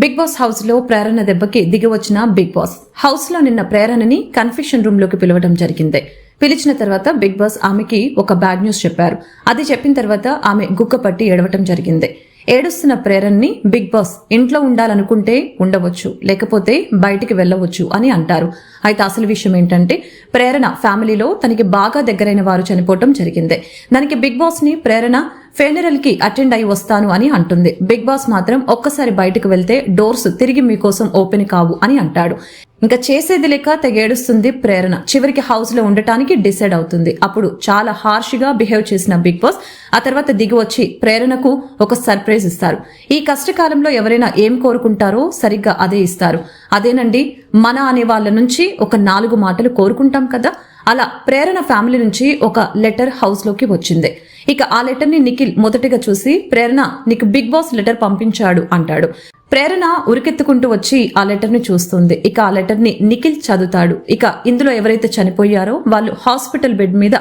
Big boss హౌస్లో ప్రేరణ దెబ్బకి దిగివచ్చిన big boss. హౌస్లో నిన్న ప్రేరణని కన్ఫెషన్ రూమ్లోకి పిలవడం జరిగింది. పిలిచిన తర్వాత బిగ్ బాస్ ఆమెకి ఒక బ్యాడ్ న్యూస్ చెప్పారు. అది చెప్పిన తర్వాత ఆమె గుక్క పట్టి ఏడవటం జరిగింది. ఏడుస్తున్న ప్రేరణని బిగ్ బాస్ ఇంట్లో ఉండాలనుకుంటే ఉండవచ్చు లేకపోతే బయటికి వెళ్ళవచ్చు అని అంటారు. అయితే అసలు విషయం ఏంటంటే ప్రేరణ ఫ్యామిలీలో తనకి బాగా దగ్గరైన వారు చనిపోవటం జరిగింది. దానికి బిగ్ బాస్ని ప్రేరణ ఫెనరల్కి అటెండ్ అయి వస్తాను అని అంటుంది. బిగ్ బాస్ మాత్రం ఒక్కసారి బయటకు వెళ్తే డోర్స్ తిరిగి మీకోసం ఓపెన్ కావు అని అంటాడు. ఇంకా చేసేది లేక తెగేడుస్తుంది ప్రేరణ. చివరికి హౌస్లో ఉండటానికి డిసైడ్ అవుతుంది. అప్పుడు చాలా హార్ష్గా బిహేవ్ చేసిన బిగ్ బాస్ ఆ తర్వాత దిగి వచ్చి ప్రేరణకు ఒక సర్ప్రైజ్ ఇస్తారు. ఈ కష్టకాలంలో ఎవరైనా ఏం కోరుకుంటారో సరిగ్గా అదే ఇస్తారు. అదేనండి మన అనే వాళ్ళ నుంచి ఒక నాలుగు మాటలు కోరుకుంటాం కదా? అలా ప్రేరణ ఫ్యామిలీ నుంచి ఒక లెటర్ హౌస్లోకి వచ్చింది. ఇక ఆ లెటర్ని నిఖిల్ మొదటిగా చూసి ప్రేరణ నీకు బిగ్ బాస్ లెటర్ పంపించాడు అంటాడు. ప్రేరణ ఉరికెత్తుకుంటూ వచ్చి ఆ లెటర్ని చూస్తుంది. ఇక ఆ లెటర్ని నిఖిల్ చదువుతాడు. ఇక ఇందులో ఎవరైతే చనిపోయారో వాళ్ళు హాస్పిటల్ బెడ్ మీద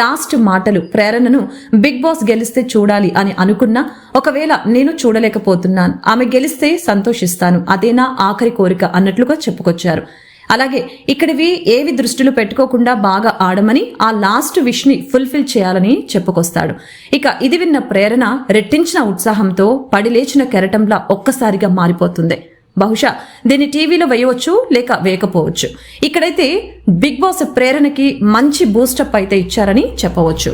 లాస్ట్ మాటలు ప్రేరణను బిగ్ బాస్ గెలిస్తే చూడాలి అని అనుకున్నా ఒకవేళ నేను చూడలేకపోతున్నాను ఆమె గెలిస్తే సంతోషిస్తాను అదేనా ఆఖరి కోరిక అన్నట్లుగా చెప్పుకొచ్చారు. అలాగే ఇక్కడివి ఏవి దృష్టిలో పెట్టుకోకుండా బాగా ఆడమని ఆ లాస్ట్ విష్ని ఫుల్ఫిల్ చేయాలని చెప్పుకొస్తాడు. ఇక ఇది విన్న ప్రేరణ రెట్టించిన ఉత్సాహంతో పడిలేచిన కెరటంలా ఒక్కసారిగా మారిపోతుంది. బహుశా దీన్ని టీవీలో వేయవచ్చు లేక వేయకపోవచ్చు. ఇక్కడైతే బిగ్ బాస్ ప్రేరణకి మంచి బూస్టప్ అయితే ఇచ్చారని చెప్పవచ్చు.